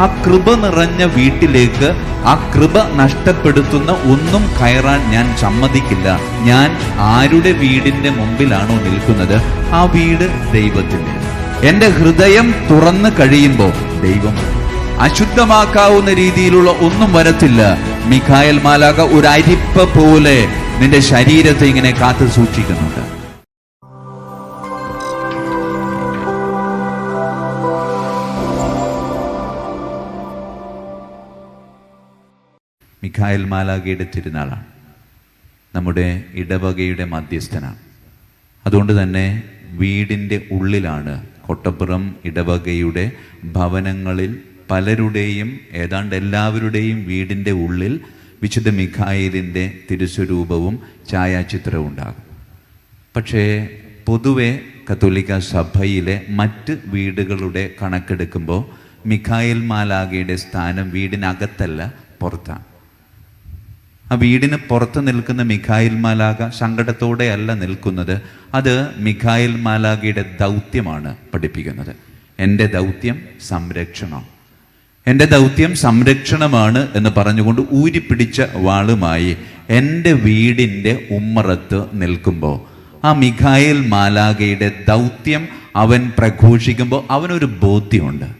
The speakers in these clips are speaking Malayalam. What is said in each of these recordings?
ആ കൃപ നിറഞ്ഞ വീട്ടിലേക്ക് ആ കൃപ നഷ്ടപ്പെടുത്തുന്ന ഒന്നും കയറാൻ ഞാൻ സമ്മതിക്കില്ല. ഞാൻ ആരുടെ വീടിന്റെ മുമ്പിലാണോ നിൽക്കുന്നത്? ആ വീട് ദൈവത്തിന്റെ. എന്റെ ഹൃദയം തുറന്നു കഴിയുമ്പോൾ ദൈവം അശുദ്ധമാക്കാവുന്ന രീതിയിലുള്ള ഒന്നും വരത്തില്ല. മിഖായൽ മാലാക ഒരു അരിപ്പ പോലെ നിന്റെ ശരീരത്തെ ഇങ്ങനെ കാത്തു സൂക്ഷിക്കുന്നുണ്ട് മിഖായൽ മാലാകയുടെ തിരുനാളാണ്. നമ്മുടെ ഇടവകയുടെ മധ്യസ്ഥനാണ്. അതുകൊണ്ട് തന്നെ വീടിന്റെ ഉള്ളിലാണ് കൊട്ടപ്പുറം ഇടവകയുടെ ഭവനങ്ങളിൽ പലരുടെയും ഏതാണ്ട് എല്ലാവരുടെയും വീടിന്റെ ഉള്ളിൽ വിശുദ്ധ മിഖായിലിന്റെ തിരുസ്വരൂപവും ഛായാചിത്രവും ഉണ്ടാകും. പക്ഷേ പൊതുവെ കത്തോലിക്ക സഭയിലെ മറ്റ് വീടുകളുടെ കണക്കെടുക്കുമ്പോൾ മിഖായിൽ മാലാഗയുടെ സ്ഥാനം വീടിനകത്തല്ല പുറത്താണ്. ആ വീടിന് പുറത്ത് നിൽക്കുന്ന മിഖായിൽ മാലാക സങ്കടത്തോടെ അല്ല നിൽക്കുന്നത്. അത് മിഖായിൽ മാലാകയുടെ ദൗത്യമാണ് പഠിപ്പിക്കുന്നത്. എന്റെ ദൗത്യം സംരക്ഷണം. എന്റെ ദൗത്യം സംരക്ഷണമാണ് എന്ന് പറഞ്ഞുകൊണ്ട് ഊരിപ്പിടിച്ച വാളുമായി എന്റെ വീടിന്റെ ഉമ്മറത്ത് നിൽക്കുമ്പോൾ ആ മിഖായിൽ മാലാകയുടെ ദൗത്യം അവൻ പ്രഘോഷിക്കുമ്പോൾ അവനൊരു ബോധ്യമുണ്ട്.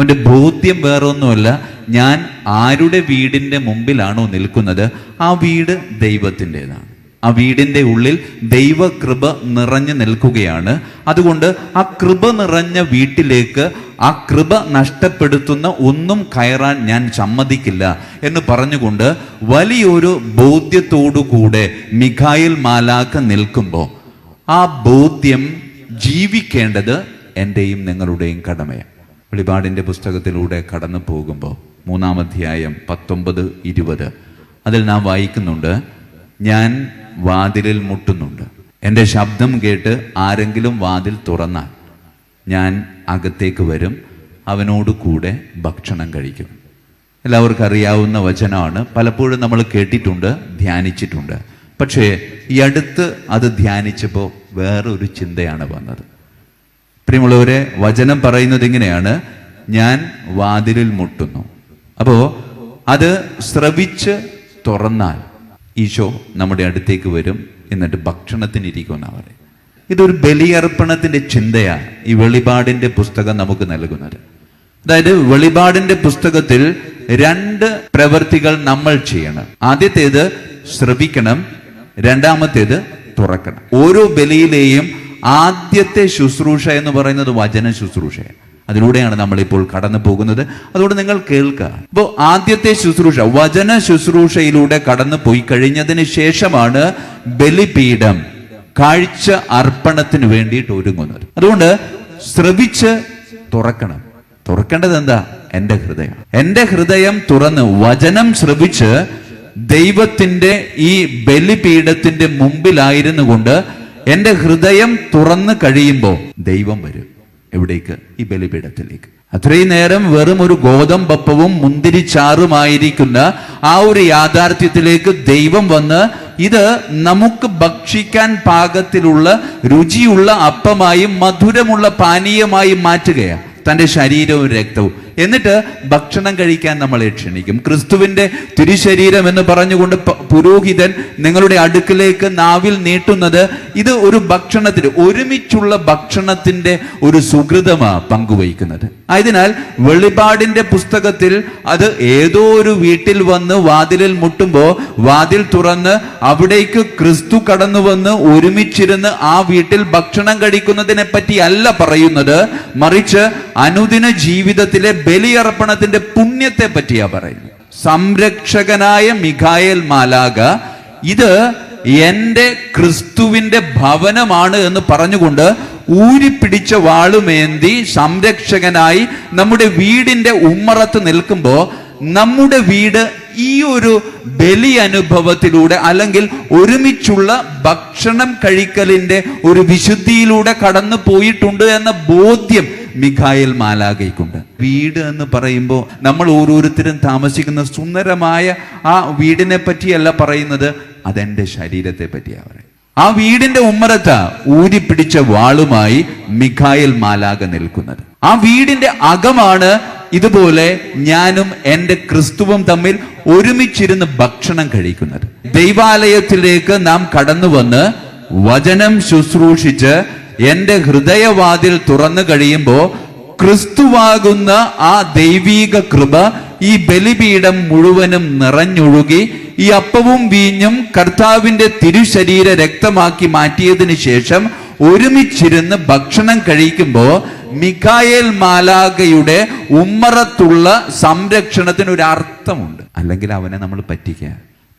അവന്റെ ബോധ്യം വേറൊന്നുമല്ല. ഞാൻ ആരുടെ വീടിന്റെ മുമ്പിലാണോ നിൽക്കുന്നത്? ആ വീട് ദൈവത്തിന്റെതാണ്. ആ വീടിന്റെ ഉള്ളിൽ ദൈവകൃപ നിറഞ്ഞു നിൽക്കുകയാണ്. അതുകൊണ്ട് ആ കൃപ നിറഞ്ഞ വീട്ടിലേക്ക് ആ കൃപ നഷ്ടപ്പെടുത്തുന്ന ഒന്നും കയറാൻ ഞാൻ സമ്മതിക്കില്ല എന്ന് പറഞ്ഞുകൊണ്ട് വലിയൊരു ബോധ്യത്തോടുകൂടെ മിഖായിൽ മാലാക്ക നിൽക്കുമ്പോൾ ആ ബോധ്യം ജീവിക്കേണ്ടത് എന്റെയും നിങ്ങളുടെയും കടമയാണ്. വെളിപാടിന്റെ പുസ്തകത്തിലൂടെ കടന്നു പോകുമ്പോൾ മൂന്നാം അധ്യായം പത്തൊമ്പത് ഇരുപത്. അതിൽ നാം വായിക്കുന്നുണ്ട് ഞാൻ വാതിലിൽ മുട്ടുന്നുണ്ട്. എന്റെ ശബ്ദം കേട്ട് ആരെങ്കിലും വാതിൽ തുറന്നാൽ ഞാൻ അകത്തേക്ക് വരും അവനോട് കൂടെ ഭക്ഷണം കഴിക്കും. എല്ലാവർക്കും അറിയാവുന്ന വചനമാണ്. പലപ്പോഴും നമ്മൾ കേട്ടിട്ടുണ്ട് ധ്യാനിച്ചിട്ടുണ്ട്. പക്ഷേ ഈ അടുത്ത് അത് ധ്യാനിച്ചപ്പോൾ വേറൊരു ചിന്തയാണ് വന്നത്. പ്രിയമുള്ളവരെ വചനം പറയുന്നത് ഇങ്ങനെയാണ്. ഞാൻ വാതിലിൽ മുട്ടുന്നു. അപ്പോ അത് ശ്രവിച്ച് തുറന്നാൽ ഈശോ നമ്മുടെ അടുത്തേക്ക് വരും എന്നിട്ട് ഭക്ഷണത്തിനിരിക്കുമെന്നാണ് പറയും ഇതൊരു ബലിയർപ്പണത്തിന്റെ ചിന്തയാണ് ഈ വെളിപാടിന്റെ പുസ്തകം നമുക്ക് നൽകുന്നത്. അതായത് വെളിപാടിന്റെ പുസ്തകത്തിൽ രണ്ട് പ്രവൃത്തികൾ നമ്മൾ ചെയ്യണം. ആദ്യത്തേത് ശ്രവിക്കണം രണ്ടാമത്തേത് തുറക്കണം. ഓരോ ബലിയിലെയും ആദ്യത്തെ ശുശ്രൂഷ എന്ന് പറയുന്നത് വചന ശുശ്രൂഷയാണ്. അതിലൂടെയാണ് നമ്മളിപ്പോൾ കടന്നു പോകുന്നത്. അതുകൊണ്ട് നിങ്ങൾ കേൾക്കുക. അപ്പോൾ ആദ്യത്തെ ശുശ്രൂഷ വചന ശുശ്രൂഷയിലൂടെ കടന്നു പോയി കഴിഞ്ഞതിന് ശേഷമാണ് ബലിപീഠം കാഴ്ച അർപ്പണത്തിന് വേണ്ടിയിട്ട് ഒരുങ്ങുന്നത്. അതുകൊണ്ട് ശ്രവിച്ച് തുറക്കണം. തുറക്കേണ്ടത് എന്താ? എന്റെ ഹൃദയം. എന്റെ ഹൃദയം തുറന്ന് വചനം ശ്രവിച്ച് ദൈവത്തിന്റെ ഈ ബലിപീഠത്തിന്റെ മുമ്പിലായിരുന്നു കൊണ്ട് എന്റെ ഹൃദയം തുറന്നു കഴിയുമ്പോൾ ദൈവം വരും എവിടേക്ക്? ഈ ബലിപീഠത്തിലേക്ക്. അത്രയും നേരം വെറും ഒരു ഗോതമ്പപ്പവും മുന്തിരിച്ചാറുമായിരിക്കുന്ന ആ ഒരു യാഥാർത്ഥ്യത്തിലേക്ക് ദൈവം വന്ന് ഇത് നമുക്ക് ഭക്ഷിക്കാൻ പാകത്തിലുള്ള രുചിയുള്ള അപ്പമായും മധുരമുള്ള പാനീയമായും മാറ്റുകയാണ് തന്റെ ശരീരവും രക്തവും. എന്നിട്ട് ഭക്ഷണം കഴിക്കാൻ നമ്മളെ ക്ഷണിക്കും. ക്രിസ്തുവിന്റെ തിരുശരീരം എന്ന് പറഞ്ഞുകൊണ്ട് പുരോഹിതൻ നിങ്ങളുടെ അടുക്കിലേക്ക് നാവിൽ നീട്ടുന്നത് ഇത് ഒരു ഭക്ഷണത്തിന് ഒരുമിച്ചുള്ള ഭക്ഷണത്തിന്റെ ഒരു സുഹൃതമാ പങ്കുവയ്ക്കുന്നത് ആയതിനാൽ വെളിപാടിന്റെ പുസ്തകത്തിൽ അത് ഏതോ ഒരു വീട്ടിൽ വന്ന് വാതിലിൽ മുട്ടുമ്പോൾ വാതിൽ തുറന്ന് അവിടേക്ക് ക്രിസ്തു കടന്നു വന്ന് ഒരുമിച്ചിരുന്ന് ആ വീട്ടിൽ ഭക്ഷണം കഴിക്കുന്നതിനെ പറ്റി അല്ല പറയുന്നത്. മറിച്ച് അനുദിന ജീവിതത്തിലെ ബലിയർപ്പണത്തിന്റെ പുണ്യത്തെ പറ്റിയാ പറയുന്നത്. സംരക്ഷകനായ മിഖായൽ മാലാക ഇത് എന്റെ ക്രിസ്തുവിന്റെ ഭവനമാണ് എന്ന് പറഞ്ഞുകൊണ്ട് ഊരിപ്പിടിച്ച വാളുമേന്തി സംരക്ഷകനായി നമ്മുടെ വീടിന്റെ ഉമ്മറത്ത് നിൽക്കുമ്പോൾ നമ്മുടെ വീട് ഈ ഒരു ബലി അനുഭവത്തിലൂടെ അല്ലെങ്കിൽ ഒരുമിച്ചുള്ള ഭക്ഷണം കഴിക്കലിന്റെ ഒരു വിശുദ്ധിയിലൂടെ കടന്നു പോയിട്ടുണ്ട് എന്ന ബോധ്യം മിഖായൽ മാലാകയ്ക്കുണ്ട് വീട് എന്ന് പറയുമ്പോൾ നമ്മൾ ഓരോരുത്തരും താമസിക്കുന്ന സുന്ദരമായ ആ വീടിനെ പറ്റിയല്ല പറയുന്നത് അതെന്റെ ശരീരത്തെ പറ്റിയാണ് ആ വീടിന്റെ ഉമ്മറത്ത ഊരിപ്പിടിച്ച വാളുമായി മിഖായൽ മാലാക നിൽക്കുന്നത്. ആ വീടിന്റെ അകമാണ് ഇതുപോലെ ഞാനും എന്റെ ക്രിസ്തുവും തമ്മിൽ ഒരുമിച്ചിരുന്ന് ഭക്ഷണം കഴിക്കുന്നത്. ദൈവാലയത്തിലേക്ക് നാം കടന്നു വന്ന് വചനം ശുശ്രൂഷിച്ച് എന്റെ ഹൃദയവാതിൽ തുറന്നു കഴിയുമ്പോൾ ക്രിസ്തുവാകുന്ന ആ ദൈവീക കൃപ ഈ ബലിപീഠം മുഴുവനും നിറഞ്ഞൊഴുകി ഈ അപ്പവും വീഞ്ഞും കർത്താവിന്റെ തിരുശരീര രക്തമാക്കി മാറ്റിയതിനു ശേഷം ഒരുമിച്ചിരുന്ന് ഭക്ഷണം കഴിക്കുമ്പോൾ മിഖായേൽ മാലാകയുടെ ഉമ്മറത്തുള്ള സംരക്ഷണത്തിന് ഒരു അർത്ഥമുണ്ട് അല്ലെങ്കിൽ അവനെ നമ്മൾ പറ്റിക്കുക.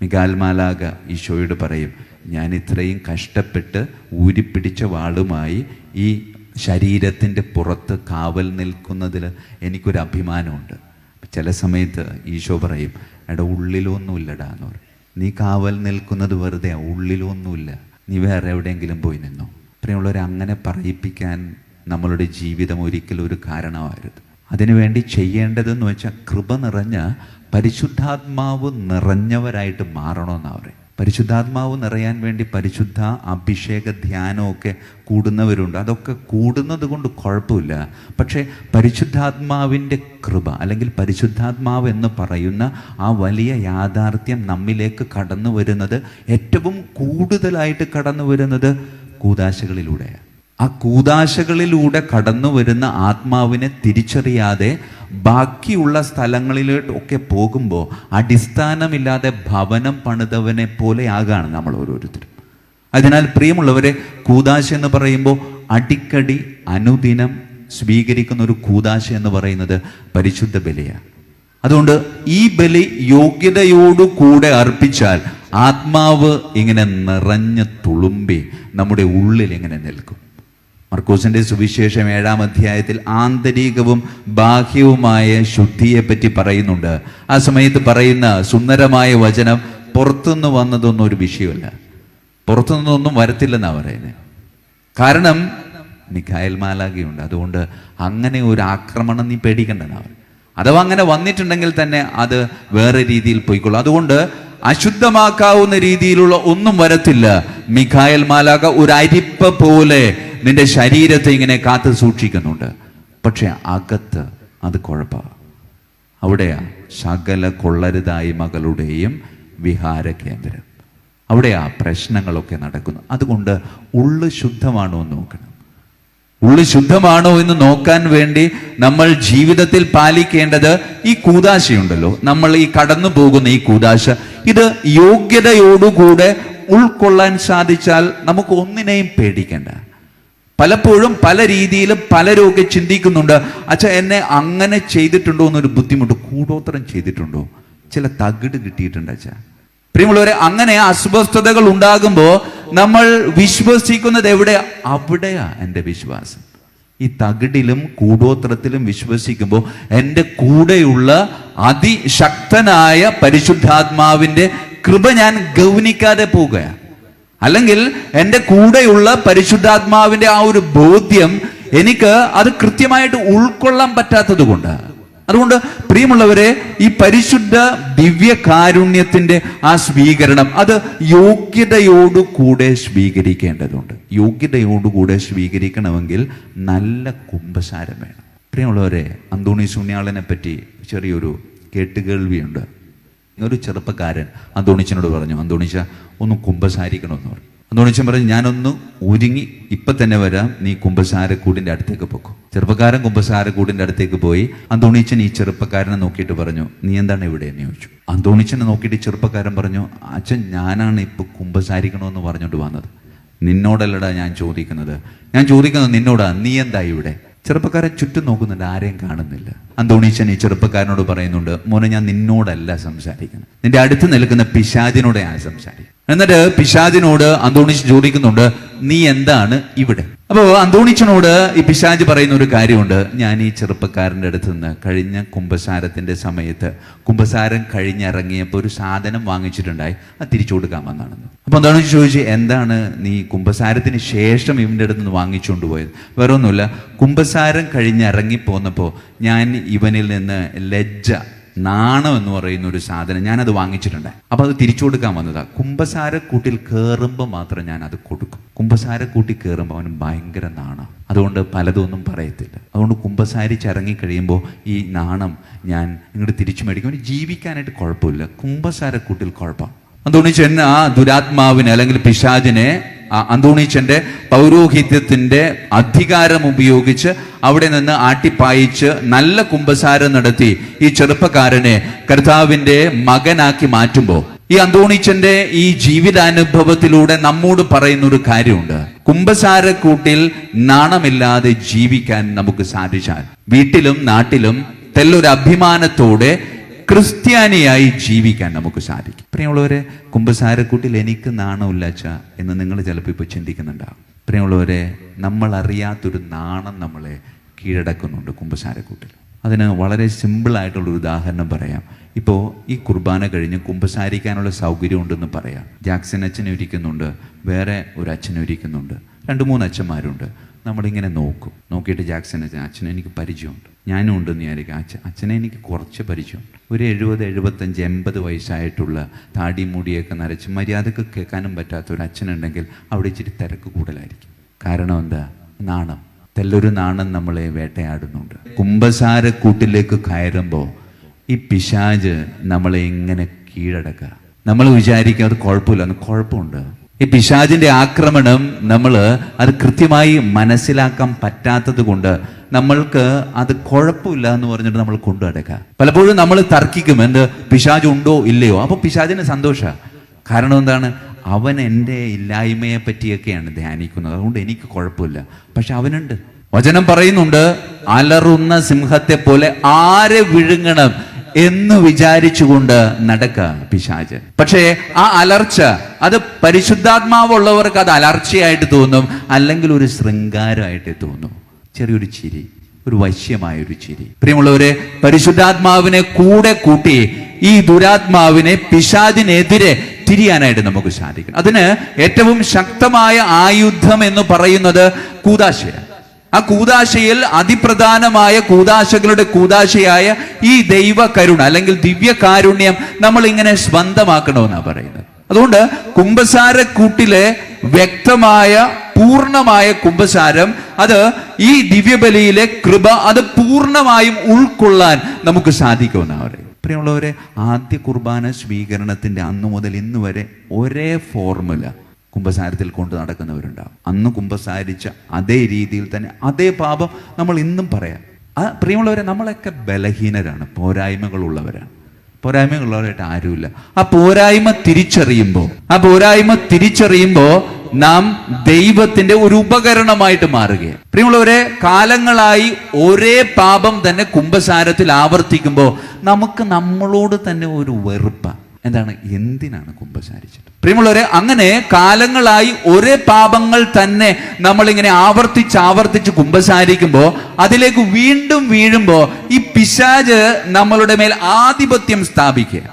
മിഖാൽ മാലാക ഈശോയോട് പറയും ഞാൻ ഇത്രയും കഷ്ടപ്പെട്ട് ഊരിപ്പിടിച്ച വാളുമായി ഈ ശരീരത്തിന്റെ പുറത്ത് കാവൽ നിൽക്കുന്നതിൽ എനിക്കൊരു അഭിമാനമുണ്ട്. ചില സമയത്ത് ഈശോ പറയും എടാ ഉള്ളിലൊന്നുമില്ലടാ എന്ന് പറയും. നീ കാവൽ നിൽക്കുന്നത് വെറുതെ ഉള്ളിലൊന്നുമില്ല. നീ വേറെ എവിടെയെങ്കിലും പോയി നിന്നോ. പ്രിയമുള്ളവരെ അങ്ങനെ പറയിപ്പിക്കാൻ നമ്മളുടെ ജീവിതം ഒരിക്കലും ഒരു കാരണമായിരുന്നു അതിനുവേണ്ടി ചെയ്യേണ്ടതെന്ന് വെച്ചാൽ കൃപ നിറഞ്ഞ പരിശുദ്ധാത്മാവ് നിറഞ്ഞവരായിട്ട് മാറണമെന്നാണ് പറയും പരിശുദ്ധാത്മാവ് നിറയാൻ വേണ്ടി പരിശുദ്ധ അഭിഷേക ധ്യാനമൊക്കെ കൂടുന്നവരുണ്ട്. അതൊക്കെ കൂടുന്നത് കൊണ്ട് കുഴപ്പമില്ല. പക്ഷേ പരിശുദ്ധാത്മാവിന്റെ കൃപ അല്ലെങ്കിൽ പരിശുദ്ധാത്മാവ് എന്ന് പറയുന്ന ആ വലിയ യാഥാർത്ഥ്യം നമ്മിലേക്ക് കടന്നു വരുന്നത് ഏറ്റവും കൂടുതലായിട്ട് കടന്നു വരുന്നത് കൂതാശകളിലൂടെയാണ്. ആ കൂതാശകളിലൂടെ കടന്നു വരുന്ന ആത്മാവിനെ തിരിച്ചറിയാതെ ബാക്കിയുള്ള സ്ഥലങ്ങളിലോട്ടൊക്കെ പോകുമ്പോൾ അടിസ്ഥാനമില്ലാതെ ഭവനം പണിതവനെ പോലെ ആകാണ് നമ്മൾ ഓരോരുത്തരും. അതിനാൽ പ്രിയമുള്ളവരെ കൂതാശ എന്ന് പറയുമ്പോൾ അടിക്കടി അനുദിനം സ്വീകരിക്കുന്ന ഒരു കൂതാശ എന്ന് പറയുന്നത് പരിശുദ്ധ ബലിയാണ്. അതുകൊണ്ട് ഈ ബലി യോഗ്യതയോടുകൂടെ അർപ്പിച്ചാൽ ആത്മാവ് ഇങ്ങനെ നിറഞ്ഞ് തുളുമ്പി നമ്മുടെ ഉള്ളിൽ ഇങ്ങനെ നിൽക്കും. മർക്കോസിന്റെ സുവിശേഷം ഏഴാം അധ്യായത്തിൽ ആന്തരികവും ബാഹ്യവുമായ ശുദ്ധിയെപ്പറ്റി പറയുന്നുണ്ട്. ആ സമയത്ത് പറയുന്ന സുന്ദരമായ വചനം പുറത്തുനിന്ന് വന്നതൊന്നും ഒരു വിഷയമല്ല. പുറത്തുനിന്നൊന്നും വരത്തില്ലെന്നാണ് പറയുന്നത് കാരണം മിഖായൽ മാലാകിയുണ്ട് അതുകൊണ്ട് അങ്ങനെ ഒരു ആക്രമണം നീ പേടിക്കണ്ടെന്നാണ് അഥവാ അങ്ങനെ വന്നിട്ടുണ്ടെങ്കിൽ തന്നെ അത് വേറെ രീതിയിൽ പോയിക്കൊള്ളും. അതുകൊണ്ട് അശുദ്ധമാക്കാവുന്ന രീതിയിലുള്ള ഒന്നും വരത്തില്ല. മിഖായൽ മാലാക ഒരു അരിപ്പ പോലെ നിന്റെ ശരീരത്തെ ഇങ്ങനെ കാത്തു സൂക്ഷിക്കുന്നുണ്ട്. പക്ഷെ അകത്ത് അത് കുഴപ്പമാണ് അവിടെയാ സകല കൊള്ളരുതായ്മകളുടെയും വിഹാര കേന്ദ്രം. അവിടെയാ പ്രശ്നങ്ങളൊക്കെ നടക്കുന്നു. അതുകൊണ്ട് ഉള്ളു ശുദ്ധമാണോ എന്ന് നോക്കണം. ഉള്ളു ശുദ്ധമാണോ എന്ന് നോക്കാൻ വേണ്ടി നമ്മൾ ജീവിതത്തിൽ പാലിക്കേണ്ടത് ഈ കൂതാശയുണ്ടല്ലോ. നമ്മൾ ഈ കടന്നു പോകുന്ന ഈ കൂതാശ. ഇത് യോഗ്യതയോടുകൂടെ ഉൾക്കൊള്ളാൻ സാധിച്ചാൽ നമുക്ക് ഒന്നിനെയും പേടിക്കേണ്ട. പലപ്പോഴും പല രീതിയിലും പലരും ഒക്കെ ചിന്തിക്കുന്നുണ്ട് അച്ഛ എന്നെ അങ്ങനെ ചെയ്തിട്ടുണ്ടോ? എന്നൊരു ബുദ്ധിമുട്ട് കൂടോത്രം ചെയ്തിട്ടുണ്ടോ? ചില തകിട് കിട്ടിയിട്ടുണ്ട് അച്ഛ. പ്രിയമുള്ളവരെ അങ്ങനെ അസ്വസ്ഥതകൾ ഉണ്ടാകുമ്പോൾ നമ്മൾ വിശ്വസിക്കുന്നത് എവിടെ? അവിടെയാ എന്റെ വിശ്വാസം. ഈ തകിടിലും കൂടോത്രത്തിലും വിശ്വസിക്കുമ്പോൾ എന്റെ കൂടെയുള്ള അതിശക്തനായ പരിശുദ്ധാത്മാവിന്റെ കൃപ ഞാൻ ഗൗനിക്കാതെ പോവുകയാണ്. അല്ലെങ്കിൽ എന്റെ കൂടെയുള്ള പരിശുദ്ധാത്മാവിന്റെ ആ ഒരു ബോധ്യം എനിക്ക് അത് കൃത്യമായിട്ട് ഉൾക്കൊള്ളാൻ പറ്റാത്തത് കൊണ്ട് അതുകൊണ്ട് പ്രിയമുള്ളവരെ ഈ പരിശുദ്ധ ദിവ്യ കാരുണ്യത്തിന്റെ ആ സ്വീകരണം അത് യോഗ്യതയോടുകൂടെ സ്വീകരിക്കേണ്ടതുണ്ട്. യോഗ്യതയോടുകൂടെ സ്വീകരിക്കണമെങ്കിൽ നല്ല കുംഭസാരം വേണം. പ്രിയമുള്ളവരെ അന്തോണി സുനിയാളനെ പറ്റി ചെറിയൊരു കേട്ടുകേൾവിയുണ്ട്. ഒരു ചെറുപ്പക്കാരൻ അന്തോണിച്ചനോട് പറഞ്ഞു അന്തോണിച്ച ഒന്ന് കുംഭസാരിക്കണമെന്ന് പറഞ്ഞു. അന്തോണിച്ചൻ പറഞ്ഞു ഞാനൊന്ന് ഒരുങ്ങി ഇപ്പൊ തന്നെ വരാം. നീ കുംഭസാരക്കൂടിന്റെ അടുത്തേക്ക് പൊക്കോ. ചെറുപ്പക്കാരൻ കുംഭസാരക്കൂടിന്റെ അടുത്തേക്ക് പോയി. അന്തോണിച്ചൻ ഈ ചെറുപ്പക്കാരനെ നോക്കിയിട്ട് പറഞ്ഞു നീ എന്താണ് ഇവിടെ? എന്ന് ചോദിച്ചു. അന്തോണിച്ചനെ നോക്കിയിട്ട് ചെറുപ്പക്കാരൻ പറഞ്ഞു അച്ഛൻ ഞാനാണ് ഇപ്പൊ കുംഭസാരിക്കണമെന്ന് പറഞ്ഞുകൊണ്ട് വന്നത്. നിന്നോടല്ലടാ ഞാൻ ചോദിക്കുന്നത്. ഞാൻ ചോദിക്കുന്നത് നിന്നോടാ. നീ എന്താ ഇവിടെ? ചെറുപ്പക്കാരൻ ചുറ്റും നോക്കുന്നുണ്ട് ആരെയും കാണുന്നില്ല. അന്തോണീച്ചൻ ഈ ചെറുപ്പക്കാരനോട് പറയുന്നുണ്ട് മോനെ ഞാൻ നിന്നോടല്ല സംസാരിക്കുന്നത്. നിന്റെ അടുത്ത് നിൽക്കുന്ന പിശാദിനോടെ ഞാൻ സംസാരിക്കും എന്നിട്ട് പിശാജിനോട് അന്തോണിച്ച് ചോദിക്കുന്നുണ്ട് നീ എന്താണ് ഇവിടെ? അപ്പോൾ അന്തോണിച്ചനോട് ഈ പിശാജ് പറയുന്ന ഒരു കാര്യമുണ്ട്. ഞാൻ ഈ ചെറുപ്പക്കാരന്റെ അടുത്ത് നിന്ന് കഴിഞ്ഞ കുംഭസാരത്തിന്റെ സമയത്ത് കുംഭസാരം കഴിഞ്ഞിറങ്ങിയപ്പോൾ ഒരു സാധനം വാങ്ങിച്ചിട്ടുണ്ടായി. അത് തിരിച്ചു കൊടുക്കാൻ വന്നാണ് അപ്പൊ എന്താണ് ചോദിച്ചു എന്താണ് നീ കുംഭസാരത്തിന് ശേഷം ഇവന്റെ അടുത്ത് നിന്ന് വാങ്ങിച്ചുകൊണ്ട് പോയത്? വേറെ ഒന്നുമില്ല കുംഭസാരം കഴിഞ്ഞിറങ്ങി പോന്നപ്പോൾ ഞാൻ ഇവനിൽ നിന്ന് ലജ്ജ നാണം എന്ന് പറയുന്ന ഒരു സാധനം ഞാനത് വാങ്ങിച്ചിട്ടുണ്ട്. അപ്പൊ അത് തിരിച്ചു കൊടുക്കാൻ വന്നതാ. കുംഭസാരക്കൂട്ടിൽ കയറുമ്പോൾ മാത്രം ഞാൻ അത് കൊടുക്കും കുംഭസാരക്കൂട്ടിൽ കയറുമ്പോൾ അവന് ഭയങ്കര നാണം. അതുകൊണ്ട് പലതൊന്നും പറയത്തില്ല. അതുകൊണ്ട് കുംഭസാരി ചിറങ്ങി കഴിയുമ്പോൾ ഈ നാണം ഞാൻ ഇങ്ങോട്ട് തിരിച്ചു മേടിക്കും. അവന് ജീവിക്കാനായിട്ട് കുഴപ്പമില്ല. കുംഭസാരക്കൂട്ടിൽ കുഴപ്പം അതുകൊണ്ട് ആ ദുരാത്മാവിനെ അല്ലെങ്കിൽ പിശാചിനെ അന്തോണീച്ചന്റെ പൗരോഹിത്യത്തിന്റെ അധികാരം ഉപയോഗിച്ച് അവിടെ നിന്ന് ആട്ടിപ്പായിച്ച് നല്ല കുംഭസാരം നടത്തി ഈ ചെറുപ്പക്കാരനെ കർത്താവിന്റെ മകനാക്കി മാറ്റുമ്പോൾ ഈ അന്തോണിച്ചന്റെ ഈ ജീവിതാനുഭവത്തിലൂടെ നമ്മോട് പറയുന്ന ഒരു കാര്യമുണ്ട്. കുംഭസാരക്കൂട്ടിൽ നാണമില്ലാതെ ജീവിക്കാൻ നമുക്ക് സാധിച്ചാൽ വീട്ടിലും നാട്ടിലും തെല്ലൊരു അഭിമാനത്തോടെ ക്രിസ്ത്യാനിയായി ജീവിക്കാൻ നമുക്ക് സാധിക്കും. പ്രിയമുള്ളവരെ കുംഭസാരക്കൂട്ടിൽ എനിക്ക് നാണമില്ല അച്ഛ എന്ന് നിങ്ങൾ ചിലപ്പോൾ ഇപ്പോൾ ചിന്തിക്കുന്നുണ്ടാവും. പ്രിയമുള്ളവരെ നമ്മൾ അറിയാത്തൊരു നാണം നമ്മളെ കീഴടക്കുന്നുണ്ട് കുംഭസാരക്കൂട്ടിൽ അതിന് വളരെ സിമ്പിളായിട്ടുള്ളൊരു ഉദാഹരണം പറയാം. ഇപ്പോൾ ഈ കുർബാന കഴിഞ്ഞ് കുംഭസാരിക്കാനുള്ള സൗകര്യം ഉണ്ടെന്ന് പറയാം. ജാക്സൻ അച്ഛൻ ഇരിക്കുന്നുണ്ട് വേറെ ഒരു അച്ഛൻ ഇരിക്കുന്നുണ്ട് രണ്ട് മൂന്ന് അച്ഛന്മാരുണ്ട്. നമ്മളിങ്ങനെ നോക്കും. നോക്കിയിട്ട് ജാക്സൺ അച്ഛൻ അച്ഛനെ എനിക്ക് പരിചയമുണ്ട്. ഞാനും ഉണ്ടെന്ന് വിചാരിക്കും. അച്ഛൻ അച്ഛനെ എനിക്ക് കുറച്ച് പരിചയമുണ്ട്. ഒരു എഴുപത് എഴുപത്തഞ്ച് എൺപത് വയസ്സായിട്ടുള്ള താടി മുടിയൊക്കെ നരച്ച് മര്യാദയ്ക്ക് കേൾക്കാനും പറ്റാത്ത ഒരു അച്ഛനുണ്ടെങ്കിൽ അവിടെ ഇച്ചിരി തിരക്ക് കൂടുതലായിരിക്കും. കാരണം എന്താ? നാണം. തെല്ലൊരു നാണം നമ്മളെ വേട്ടയാടുന്നുണ്ട്. കുംഭസാരക്കൂട്ടിലേക്ക് കയറുമ്പോൾ ഈ പിശാജ് നമ്മളെ എങ്ങനെ കീഴടക്കുക. നമ്മൾ വിചാരിക്കും അത് കുഴപ്പമില്ല. കുഴപ്പമുണ്ട്. ഈ പിശാജിന്റെ ആക്രമണം നമ്മൾ അത് കൃത്യമായി മനസ്സിലാക്കാൻ പറ്റാത്തത് കൊണ്ട് നമ്മൾക്ക് അത് കുഴപ്പമില്ല എന്ന് പറഞ്ഞിട്ട് നമ്മൾ കൊണ്ടു നടക്കുക പലപ്പോഴും നമ്മൾ തർക്കിക്കും എന്ത് പിശാജ് ഉണ്ടോ ഇല്ലയോ? അപ്പോൾ പിശാജിന് സന്തോഷ. കാരണം എന്താണ്? അവൻ എന്റെ ഇല്ലായ്മയെ പറ്റിയൊക്കെയാണ് ധ്യാനിക്കുന്നത്. അതുകൊണ്ട് എനിക്ക് കുഴപ്പമില്ല. പക്ഷെ അവനുണ്ട്. വചനം പറയുന്നുണ്ട് അലറുന്ന സിംഹത്തെ പോലെ ആരെ വിഴുങ്ങണം? എന്ന് വിചാരിച്ചുകൊണ്ട് നടക്കുക പിശാജ്. പക്ഷേ ആ അലർച്ച അത് പരിശുദ്ധാത്മാവുള്ളവർക്ക് അത് അലർച്ചയായിട്ട് തോന്നും അല്ലെങ്കിൽ ഒരു ശൃംഗാരമായിട്ട് തോന്നും. ചെറിയൊരു ചിരി ഒരു വശ്യമായ ഒരു ചിരി. പ്രിയമുള്ളവരെ പരിശുദ്ധാത്മാവിനെ കൂടെ കൂട്ടി ഈ ദുരാത്മാവിനെ പിശാദിനെതിരെ തിരിയാനായിട്ട് നമുക്ക് സാധിക്കും. അതിന് ഏറ്റവും ശക്തമായ ആയുധം എന്ന് പറയുന്നത് കൂതാശയാണ് ആ കൂതാശയിൽ അതിപ്രധാനമായ കൂതാശകളുടെ കൂതാശയായ ഈ ദൈവ കരുണ അല്ലെങ്കിൽ ദിവ്യ കാരുണ്യം നമ്മൾ ഇങ്ങനെ സ്വന്തമാക്കണമെന്നാണ് പറയുന്നത്. അതുകൊണ്ട് കുംഭസാരക്കൂട്ടിലെ വ്യക്തമായ പൂർണമായ കുംഭസാരം അത് ഈ ദിവ്യബലിയിലെ കൃപ അത് പൂർണമായും ഉൾക്കൊള്ളാൻ നമുക്ക് സാധിക്കുമെന്നാണ് പറയുന്നത്. പ്രിയമുള്ളവരെ ആദ്യ കുർബാന സ്വീകരണത്തിന്റെ അന്നു മുതൽ ഇന്ന് വരെ ഒരേ ഫോർമുല കുംഭസാരത്തിൽ കൊണ്ട് നടക്കുന്നവരുണ്ടാവും. അന്ന് കുംഭസാരിച്ച അതേ രീതിയിൽ തന്നെ അതേ പാപം നമ്മൾ ഇന്നും പറയാം. ആ പ്രിയമുള്ളവരെ നമ്മളൊക്കെ ബലഹീനരാണ് പോരായ്മകളുള്ളവരാണ്. പോരായ്മകളുള്ളവരായിട്ട് ആരുമില്ല. ആ പോരായ്മ തിരിച്ചറിയുമ്പോൾ ആ പോരായ്മ തിരിച്ചറിയുമ്പോൾ നാം ദൈവത്തിന്റെ ഒരു ഉപകരണമായിട്ട് മാറുകയാണ്. പ്രിയമുള്ളവരെ കാലങ്ങളായി ഒരേ പാപം തന്നെ കുംഭസാരത്തിൽ ആവർത്തിക്കുമ്പോൾ നമുക്ക് നമ്മളോട് തന്നെ ഒരു വെറുപ്പാണ്. എന്താണ്? എന്തിനാണ് കുംഭസാരിച്ചത് പ്രിയമുള്ളവരെ അങ്ങനെ കാലങ്ങളായി ഒരേ പാപങ്ങൾ തന്നെ നമ്മളിങ്ങനെ ആവർത്തിച്ച് ആവർത്തിച്ച് കുംഭസാരിക്കുമ്പോൾ അതിലേക്ക് വീണ്ടും വീഴുമ്പോൾ ഈ പിശാജ് നമ്മളുടെ മേൽ ആധിപത്യം സ്ഥാപിക്കുക.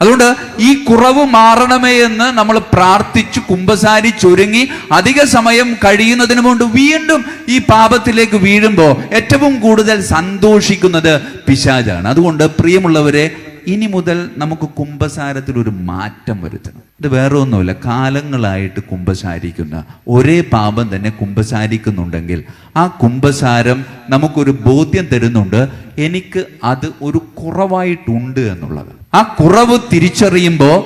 അതുകൊണ്ട് ഈ കുറവ് മാറണമേ എന്ന് നമ്മൾ പ്രാർത്ഥിച്ചു കുംഭസാരി ചുരുങ്ങി അധിക സമയം കഴിയുന്നതിന് മുമ്പ് വീണ്ടും ഈ പാപത്തിലേക്ക് വീഴുമ്പോൾ ഏറ്റവും കൂടുതൽ സന്തോഷിക്കുന്നത് പിശാജാണ് അതുകൊണ്ട് പ്രിയമുള്ളവരെ ഇനി മുതൽ നമുക്ക് കുംഭസാരത്തിൽ ഒരു മാറ്റം വരുത്തണം. ഇത് വേറെ ഒന്നുമില്ല കാലങ്ങളായിട്ട് കുംഭസാരിക്കുന്ന ഒരേ പാപം തന്നെ കുംഭസാരിക്കുന്നുണ്ടെങ്കിൽ ആ കുംഭസാരം നമുക്കൊരു ബോധ്യം തരുന്നുണ്ട് എനിക്ക് അത് ഒരു കുറവായിട്ടുണ്ട് എന്നുള്ളത്. ആ കുറവ് തിരിച്ചറിയുമ്പോൾ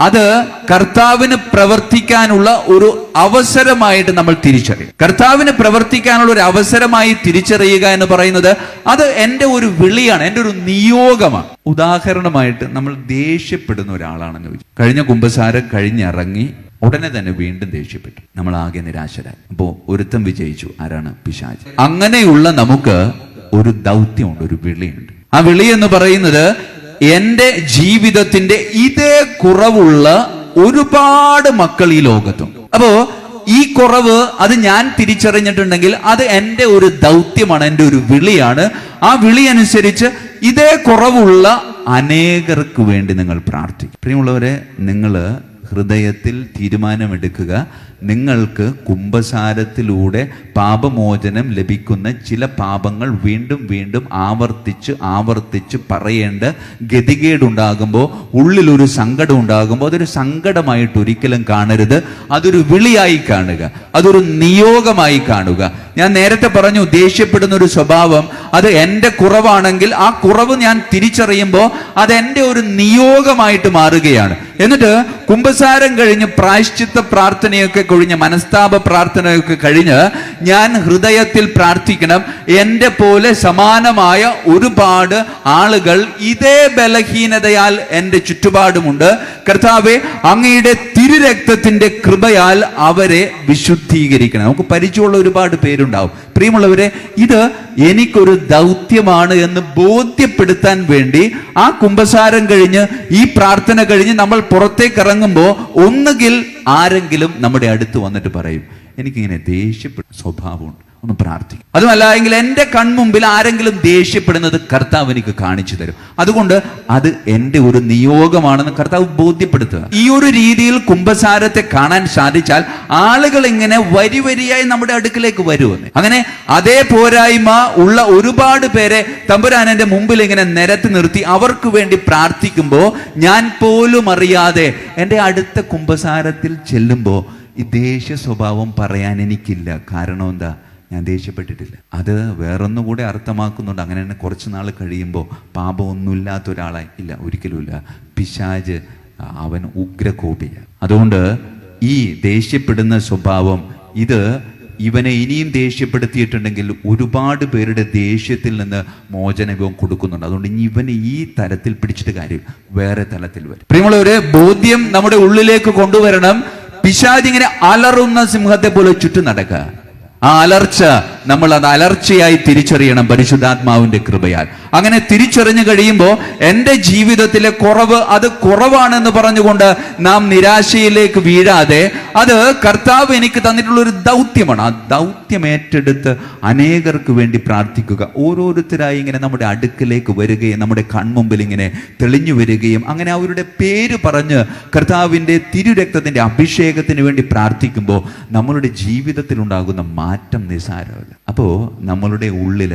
അത് കർത്താവിന് പ്രവർത്തിക്കാനുള്ള ഒരു അവസരമായിട്ട് നമ്മൾ തിരിച്ചറിയും. കർത്താവിന് പ്രവർത്തിക്കാനുള്ള ഒരു അവസരമായി തിരിച്ചറിയുക എന്ന് പറയുന്നത് അത് എന്റെ ഒരു വിളിയാണ് എന്റെ ഒരു നിയോഗമാണ്. ഉദാഹരണമായിട്ട് നമ്മൾ ദേഷ്യപ്പെടുന്ന ഒരാളാണെന്ന് ചോദിച്ചു. കഴിഞ്ഞ കുംഭസാരം കഴിഞ്ഞിറങ്ങി ഉടനെ തന്നെ വീണ്ടും ദേഷ്യപ്പെട്ടു. നമ്മൾ ആകെ നിരാശരായി. അപ്പോ ഒരുത്തം വിജയിച്ചു. ആരാണ്? പിശാജ്. അങ്ങനെയുള്ള നമുക്ക് ഒരു ദൗത്യമുണ്ട് ഒരു വിളിയുണ്ട്. ആ വിളി എന്ന് പറയുന്നത് എന്റെ ജീവിതത്തിന്റെ ഇതേ കുറവുള്ള ഒരുപാട് മക്കൾ ഈ ലോകത്തുണ്ട്. അപ്പോ ഈ കുറവ് അത് ഞാൻ തിരിച്ചറിഞ്ഞിട്ടുണ്ടെങ്കിൽ അത് എന്റെ ഒരു ദൗത്യമാണ് എന്റെ ഒരു വിളിയാണ്. ആ വിളി അനുസരിച്ച് ഇതേ കുറവുള്ള അനേകർക്ക് വേണ്ടി നിങ്ങൾ പ്രാർത്ഥിക്കും. പ്രിയമുള്ളവരെ നിങ്ങൾ ഹൃദയത്തിൽ തീരുമാനമെടുക്കുക. നിങ്ങൾക്ക് കുംഭസാരത്തിലൂടെ പാപമോചനം ലഭിക്കുന്ന ചില പാപങ്ങൾ വീണ്ടും വീണ്ടും ആവർത്തിച്ച് ആവർത്തിച്ച് പറയേണ്ട ഗതികേടുണ്ടാകുമ്പോൾ ഉള്ളിലൊരു സങ്കടം ഉണ്ടാകുമ്പോൾ അതൊരു സങ്കടമായിട്ട് ഒരിക്കലും കാണരുത്. അതൊരു വിളിയായി കാണുക. അതൊരു നിയോഗമായി കാണുക. ഞാൻ നേരത്തെ പറഞ്ഞു ദേഷ്യപ്പെടുന്ന ഒരു സ്വഭാവം അത് എന്റെ കുറവാണെങ്കിൽ ആ കുറവ് ഞാൻ തിരിച്ചറിയുമ്പോൾ അത് ഒരു നിയോഗമായിട്ട് മാറുകയാണ്. എന്നിട്ട് കുംഭസാരം കഴിഞ്ഞ് പ്രായശ്ചിത്ത പ്രാർത്ഥനയൊക്കെ കഴിഞ്ഞ് മനസ്താപ പ്രാർത്ഥനയൊക്കെ കഴിഞ്ഞ് ഞാൻ ഹൃദയത്തിൽ പ്രാർത്ഥിക്കണം. എന്റെ പോലെ സമാനമായ ഒരുപാട് ആളുകൾ ഇതേ ബലഹീനതയാൽ എന്റെ ചുറ്റുപാടുമുണ്ട്. കർത്താവെ അങ്ങയുടെ തിരുരക്തത്തിന്റെ കൃപയാൽ അവരെ വിശുദ്ധീകരിക്കണം. നമുക്ക് പരിചയമുള്ള ഒരുപാട് പേരുണ്ടാവും. പ്രിയമുള്ളവരെ ഇത് എനിക്കൊരു ദൗത്യമാണ് എന്ന് ബോധ്യപ്പെടുത്താൻ വേണ്ടി ആ കുംഭസാരം കഴിഞ്ഞ് ഈ പ്രാർത്ഥന കഴിഞ്ഞ് നമ്മൾ പുറത്തേക്ക് ഇറങ്ങുമ്പോൾ ഒന്നുകിൽ ആരെങ്കിലും നമ്മുടെ അടുത്ത് വന്നിട്ട് പറയും എനിക്കിങ്ങനെ ദേഷ്യപ്പെട്ട സ്വഭാവമുണ്ട്. ഒന്ന് പ്രാർത്ഥിക്കും. അതുമല്ല എങ്കിൽ എന്റെ കൺമുമ്പിൽ ആരെങ്കിലും ദേഷ്യപ്പെടുന്നത് കർത്താവ് എനിക്ക് കാണിച്ചു തരും. അതുകൊണ്ട് അത് എന്റെ ഒരു നിയോഗമാണെന്ന് കർത്താവ് ബോധ്യപ്പെടുത്തുക. ഈ ഒരു രീതിയിൽ കുംഭസാരത്തെ കാണാൻ സാധിച്ചാൽ ആളുകൾ ഇങ്ങനെ വരി വരിയായി നമ്മുടെ അടുക്കിലേക്ക് വരുമെന്ന്. അങ്ങനെ അതേ പോരായ്മ ഉള്ള ഒരുപാട് പേരെ തമ്പുരാൻ എന്റെ മുമ്പിൽ ഇങ്ങനെ നിരത്തി നിർത്തി അവർക്ക് വേണ്ടി പ്രാർത്ഥിക്കുമ്പോൾ ഞാൻ പോലും അറിയാതെ എന്റെ അടുത്ത കുംഭസാരത്തിൽ ചെല്ലുമ്പോൾ ഈ ദേഷ്യ സ്വഭാവം പറയാൻ എനിക്കില്ല. കാരണം എന്താ? ഞാൻ ദേഷ്യപ്പെട്ടിട്ടില്ല. അത് വേറൊന്നുകൂടെ അർത്ഥമാക്കുന്നുണ്ട്. അങ്ങനെ തന്നെ കുറച്ച് നാൾ കഴിയുമ്പോൾ പാപമൊന്നുമില്ലാത്ത ഒരാളായി. ഇല്ല ഒരിക്കലുമില്ല. പിശാജ് അവൻ ഉഗ്രകോപിയ. അതുകൊണ്ട് ഈ ദേഷ്യപ്പെടുന്ന സ്വഭാവം ഇത് ഇവനെ ഇനിയും ദേഷ്യപ്പെടുത്തിയിട്ടുണ്ടെങ്കിൽ ഒരുപാട് പേരുടെ ദേഷ്യത്തിൽ നിന്ന് മോചനവും കൊടുക്കുന്നുണ്ട്. അതുകൊണ്ട് ഇനി ഇവനെ ഈ തലത്തിൽ പിടിച്ചിട്ട് കാര്യം വേറെ തലത്തിൽ വരും. പ്രിയമുള്ളവരെ ബോധ്യം നമ്മുടെ ഉള്ളിലേക്ക് കൊണ്ടുവരണം. പിശാജ് ഇങ്ങനെ അലറുന്ന സിംഹത്തെ പോലെ ചുറ്റും നടക്കുക. ആ അലർച്ച നമ്മൾ അത് അലർച്ചയായി തിരിച്ചറിയണം പരിശുദ്ധാത്മാവിന്റെ കൃപയാൽ. അങ്ങനെ തിരിച്ചറിഞ്ഞു കഴിയുമ്പോൾ എന്റെ ജീവിതത്തിലെ കുറവ് അത് കുറവാണെന്ന് പറഞ്ഞുകൊണ്ട് നാം നിരാശയിലേക്ക് വീഴാതെ അത് കർത്താവ് എനിക്ക് തന്നിട്ടുള്ള ഒരു ദൗത്യമാണ്. ആ ദൗത്യം ഏറ്റെടുത്ത് അനേകർക്ക് വേണ്ടി പ്രാർത്ഥിക്കുക. ഓരോരുത്തരായി ഇങ്ങനെ നമ്മുടെ അടുക്കിലേക്ക് വരികയും നമ്മുടെ കൺമുമ്പിൽ ഇങ്ങനെ തെളിഞ്ഞു വരികയും അങ്ങനെ അവരുടെ പേര് പറഞ്ഞ് കർത്താവിന്റെ തിരുരക്തത്തിന്റെ അഭിഷേകത്തിന് വേണ്ടി പ്രാർത്ഥിക്കുമ്പോൾ നമ്മളുടെ ജീവിതത്തിൽ ഉണ്ടാകുന്ന മാറ്റം നിസ്സാരമല്ല. അപ്പോൾ നമ്മളുടെ ഉള്ളിൽ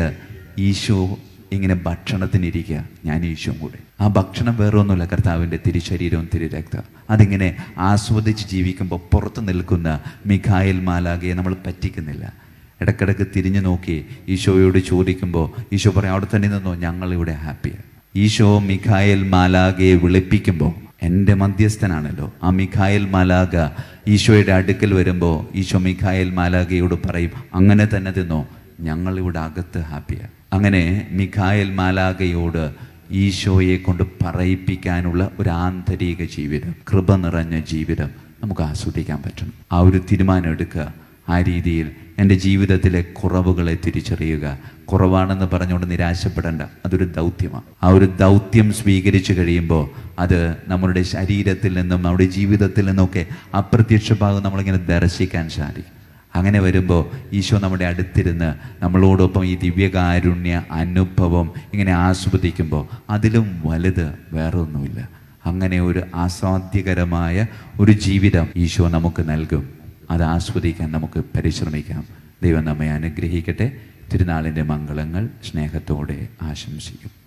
ഈശോ ഇങ്ങനെ ഭക്ഷണത്തിനിരിക്കുക ഞാൻ ഈശോയും കൂടെ. ആ ഭക്ഷണം വേറെ ഒന്നുമില്ല കർത്താവിന്റെ തിരുശരീരവും തിരുരക്തം. അതിങ്ങനെ ആസ്വദിച്ച് ജീവിക്കുമ്പോൾ പുറത്ത് നിൽക്കുന്ന മിഖായിൽ മാലാകയെ നമ്മൾ പറ്റിക്കുന്നില്ല. ഇടക്കിടക്ക് തിരിഞ്ഞു നോക്കി ഈശോയോട് ചോദിക്കുമ്പോൾ ഈശോ പറയും അവിടെ തന്നെ നിന്നോ ഞങ്ങളിവിടെ ഹാപ്പിയാണ് ഈശോ മിഖായൽ മാലാകയെ വിളിപ്പിക്കുമ്പോൾ എന്റെ മധ്യസ്ഥനാണല്ലോ. ആ മിഖായൽ മാലാക ഈശോയുടെ അടുക്കൽ വരുമ്പോൾ ഈശോ മിഖായൽ മാലാഗയോട് പറയും അങ്ങനെ തന്നെ തിന്നോ. ഞങ്ങളിവിടെ അകത്ത് ഹാപ്പിയാണ് അങ്ങനെ മിഖായൽ മാലാഗയോട് ഈശോയെ കൊണ്ട് പറയിപ്പിക്കാനുള്ള ഒരു ആന്തരിക ജീവിതം കൃപ നിറഞ്ഞ ജീവിതം നമുക്ക് ആസ്വദിക്കാൻ പറ്റണം ആ ഒരു തീരുമാനം എടുക്കുക. ആ രീതിയിൽ എന്റെ ജീവിതത്തിലെ കുറവുകളെ തിരിച്ചറിയുക. കുറവാണെന്ന് പറഞ്ഞുകൊണ്ട് നിരാശപ്പെടേണ്ട. അതൊരു ദൗത്യമാണ് ആ ഒരു ദൗത്യം സ്വീകരിച്ചു കഴിയുമ്പോൾ അത് നമ്മളുടെ ശരീരത്തിൽ നിന്നും നമ്മുടെ ജീവിതത്തിൽ നിന്നൊക്കെ അപ്രത്യക്ഷ ഭാഗം നമ്മളിങ്ങനെ ദർശിക്കാൻ സാധിക്കും. അങ്ങനെ വരുമ്പോൾ ഈശോ നമ്മുടെ അടുത്തിരുന്ന് നമ്മളോടൊപ്പം ഈ ദിവ്യകാരുണ്യ അനുഭവം ഇങ്ങനെ ആസ്വദിക്കുമ്പോൾ അതിലും വലുത് വേറെ ഒന്നുമില്ല അങ്ങനെ ഒരു ആസ്വാദ്യകരമായ ഒരു ജീവിതം ഈശോ നമുക്ക് നൽകും. അത് ആസ്വദിക്കാൻ നമുക്ക് പരിശ്രമിക്കാം. ദൈവം നമ്മെ അനുഗ്രഹിക്കട്ടെ. തിരുനാളിന്റെ മംഗളങ്ങൾ സ്നേഹത്തോടെ ആശംസിക്കും.